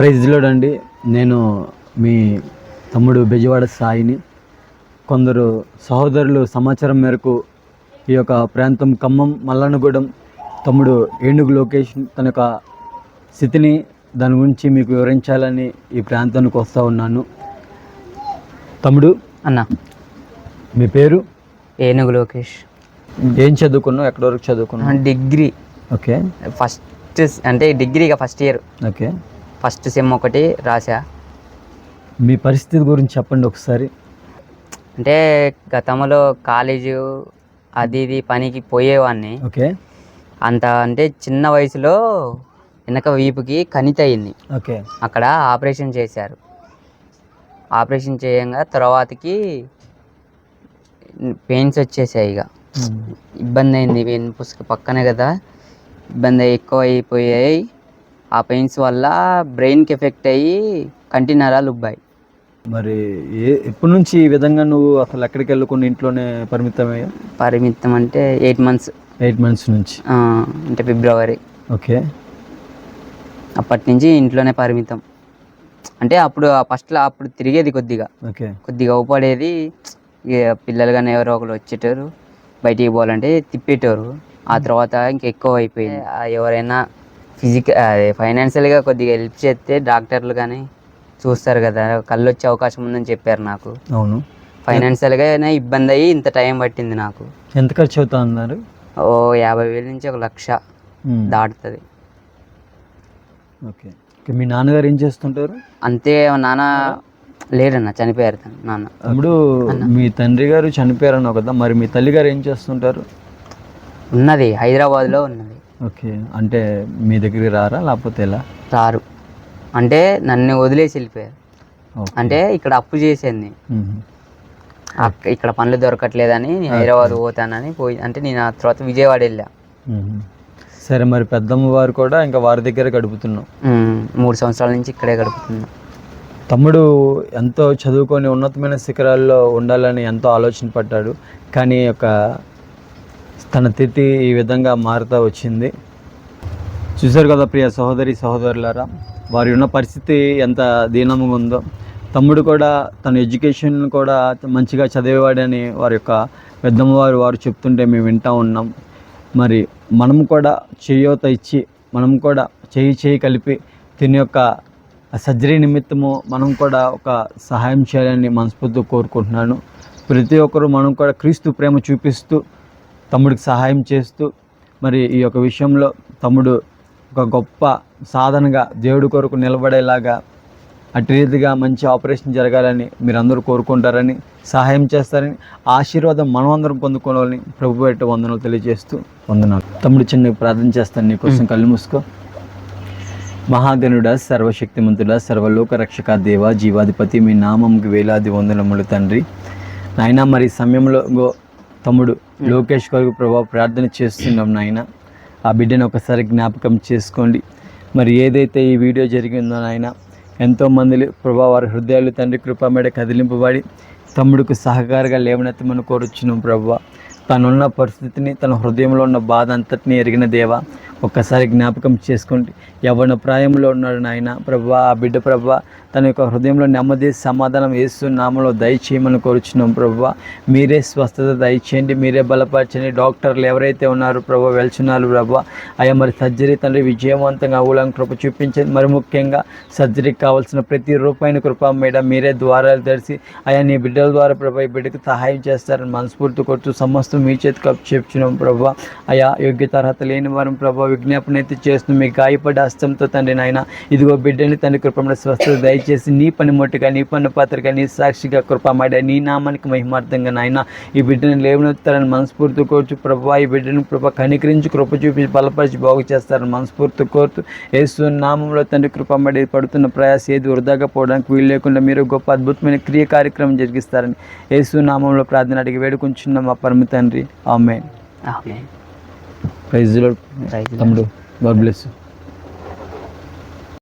Praise Lord అండి. నేను మీ తమ్ముడు బెజవాడ సాయిని. కొందరు సహోదరులు సమాచారం మేరకు ఈ యొక్క ప్రాంతం ఖమ్మం మల్లన్నగూడెం తమ్ముడు ఏనుగు లోకేష్ తన యొక్క స్థితిని దాని గురించి మీకు వివరించాలని ఈ ప్రాంతానికి వస్తూ ఉన్నాను. తమ్ముడు అన్న. మీ పేరు? ఏనుగు లోకేష్. ఏం చదువుకున్నావు? ఎక్కడి వరకు చదువుకున్నావు? డిగ్రీ. ఓకే. ఫస్ట్ అంటే డిగ్రీగా first year. Okay. First sem ఒకటి రాసా మీ పరిస్థితి గురించి చెప్పండి ఒకసారి. అంటే గతంలో కాలేజు అది ఇది పనికి పోయేవాడిని ఓకే. అంత అంటే చిన్న వయసులో వెనక వీపుకి కణిత అయింది. ఓకే. అక్కడ ఆపరేషన్ చేశారు. ఆపరేషన్ చేయంగా తర్వాతకి పెయిన్స్ వచ్చేసాయి ఇక. ఇబ్బంది అయింది. పుసుక పక్కనే కదా. ఇబ్బంది ఎక్కువ అయిపోయాయి ఆ పెయిన్స్ వల్ల బ్రెయిన్కి ఎఫెక్ట్ అయ్యి కంటి నరాలు ఉబ్బాయి. మరి ఏ ఎప్పటి నుంచి ఈ విధంగా నువ్వు అసలు ఎక్కడికి వెళ్ళకుండా ఇంట్లోనే పరిమితమయ్యా పరిమితం అంటే ఎయిట్ మంత్స్. ఎయిట్ మంత్స్ నుంచి? అంటే ఫిబ్రవరి. ఓకే. అప్పటి నుంచి ఇంట్లోనే పరిమితం. అంటే అప్పుడు ఫస్ట్లో అప్పుడు తిరిగేది కొద్దిగా. ఓకే. కొద్దిగా ఊపడేది ఇక పిల్లలు కానీ ఎవరో ఒకరు వచ్చేటారు బయటికి పోవాలంటే తిప్పేటోరు. ఆ తర్వాత ఇంక ఎక్కువ అయిపోయింది. ఆ ఎవరైనా ఫిజికల్ అదే ఫైనాన్షియల్గా కొద్దిగా హెల్ప్ చేస్తే డాక్టర్లు కానీ చూస్తారు కదా కళ్ళు వచ్చే అవకాశం ఉందని చెప్పారు నాకు. అవును. ఫైనాన్షియల్గా ఇబ్బంది అయ్యి ఇంత టైం పట్టింది నాకు. ఎంత ఖర్చు అవుతా అన్నారు? ఓ యాభై వేల నుంచి ఒక లక్ష. దాటుతుంది. ఓకే. మీ నాన్నగారు ఏం చేస్తుంటారు? అంతే నాన్న లేడన్న చనిపోయారు నాన్న. తమ్ముడు మీ తండ్రి గారు చనిపోయారన్నావు కదా మరి మీ తల్లి గారు ఏం చేస్తుంటారు? ఉన్నది హైదరాబాద్లో ఉన్నది. ఓకే. అంటే మీ దగ్గరికి రారా? లేకపోతే ఎలా? రారు. అంటే నన్ను వదిలేసి వెళ్ళిపోయారు. అంటే ఇక్కడ అప్పు చేసింది. ఇక్కడ పనులు దొరకట్లేదని నేను హైదరాబాద్ పోతానని పోయి అంటే నేను ఆ తర్వాత విజయవాడ వెళ్ళా. సరే మరి పెద్దమ్మ వారు కూడా ఇంకా వారి దగ్గర గడుపుతున్నాం. మూడు సంవత్సరాల నుంచి ఇక్కడే గడుపుతున్నా. తమ్ముడు ఎంతో చదువుకొని ఉన్నతమైన శిఖరాల్లో ఉండాలని ఎంతో ఆలోచన పడ్డాడు. కానీ ఒక తన తిథి ఈ విధంగా మారుతూ వచ్చింది. చూశారు కదా ప్రియ సహోదరి సహోదరులారా వారి ఉన్న పరిస్థితి ఎంత దీనంగా ఉందో. తమ్ముడు కూడా తన ఎడ్యుకేషన్ కూడా మంచిగా చదివేవాడని వారి యొక్క పెద్దమ్మవారు వారు వారు చెప్తుంటే మేము వింటూ ఉన్నాం. మరి మనం కూడా చేయూత ఇచ్చి మనం కూడా చేయి చేయి కలిపి తిని యొక్క సర్జరీ నిమిత్తము మనం కూడా ఒక సహాయం చేయాలని మనస్ఫూర్తిగా కోరుకుంటున్నాను. ప్రతి ఒక్కరూ మనం కూడా క్రీస్తు ప్రేమ చూపిస్తూ తమ్ముడికి సహాయం చేస్తూ మరి ఈ యొక్క విషయంలో తమ్ముడు ఒక గొప్ప సాధనగా దేవుడి కొరకు నిలబడేలాగా అటు రీతిగా మంచి ఆపరేషన్ జరగాలని మీరందరూ కోరుకుంటారని సహాయం చేస్తారని ఆశీర్వాదం మనమందరం పొందుకోవాలని ప్రభు పెట్టి వందనాలు తెలియజేస్తూ వందనాలు. తమ్ముడు చిన్న ప్రార్థన చేస్తాను నీకోసం కళ్ళు మూసుకో. మహాగణుడ సర్వశక్తిమంతుడ సర్వలోక రక్షక దేవ జీవాధిపతి మీ నామంకి వేలాది వందనములు తండ్రి. నాయన మరి సమయంలో గో తమ్ముడు లోకేష్ కొరకు ప్రభావ ప్రార్థన చేస్తున్నాం నాయన. ఆ బిడ్డను ఒకసారి జ్ఞాపకం చేసుకోండి. మరి ఏదైతే ఈ వీడియో జరిగిందో నాయన ఎంతోమంది ప్రభా వారి హృదయాలు తండ్రి కృప మీద కదిలింపబడి తమ్ముడికి సహకారిగా లేవనెత్తమని కోరుచున్నాం ప్రభు. తనున్న పరిస్థితిని తన హృదయంలో ఉన్న బాధ అంతటిని ఎరిగిన దేవ ఒక్కసారి జ్ఞాపకం చేసుకోండి. యవ్వన ప్రాయంలో ఉన్నాడు నాయన. ప్రభా ఆ బిడ్డ ప్రభా తన యొక్క హృదయంలో నెమ్మది సమాధానం వేస్తూ నామలో దయచేయమని కోరుచున్నాం ప్రభా. మీరే స్వస్థత దయచేయండి మీరే బలపరచండి. డాక్టర్లు ఎవరైతే ఉన్నారో ప్రభు వెళ్తున్నారు ప్రభా. అయ్యా మరి సర్జరీ తండ్రి విజయవంతంగా అవ్వడానికి కృప చూపించండి మరి ముఖ్యంగా సర్జరీకి కావాల్సిన ప్రతి రూపాయిని కృప మీద మీరే ద్వారాలు తెరిచి అయ్యా నీ బిడ్డల ద్వారా ప్రభా ఈ బిడ్డకు సహాయం చేస్తారని మనస్ఫూర్తి కొట్టు సమస్తం మీ చేతికి అప్పు చెప్తున్నాం ప్రభు. అయా యోగ్యత అర్హత లేని వారం ప్రభు విజ్ఞాపన అయితే చేస్తున్నాం మీ గాయపడి హస్తంతో తండ్రి నాయన ఇదిగో బిడ్డని తండ్రి కృపమైన స్వస్థత దయచేసి నీ పని మొట్టుగా నీ పని పాత్రగా నీ సాక్షిగా కృపమాడ నీ నామానికి మహిమార్థంగా నాయన ఈ బిడ్డని లేవనెత్తారని మనస్ఫూర్తి కోరుచు ప్రభు ఈ బిడ్డని కృప కనికరించి కృప చూపించి బలపరిచి బాగు చేస్తారని మనస్ఫూర్తి కోరుతూ యేసు నామంలో తండ్రి కృపమడి పడుతున్న ప్రయాస ఏది వృధాగా పోవడానికి వీలు లేకుండా మీరు గొప్ప అద్భుతమైన క్రియ కార్యక్రమం జరిగిస్తారని యేసు నామంలో ప్రార్థన అడిగి వేడుకుంటున్నాం మా పరిమితం తండ్రి. ఆమె ప్రైజ్. తమ్ముడు గాడ్ బ్లెస్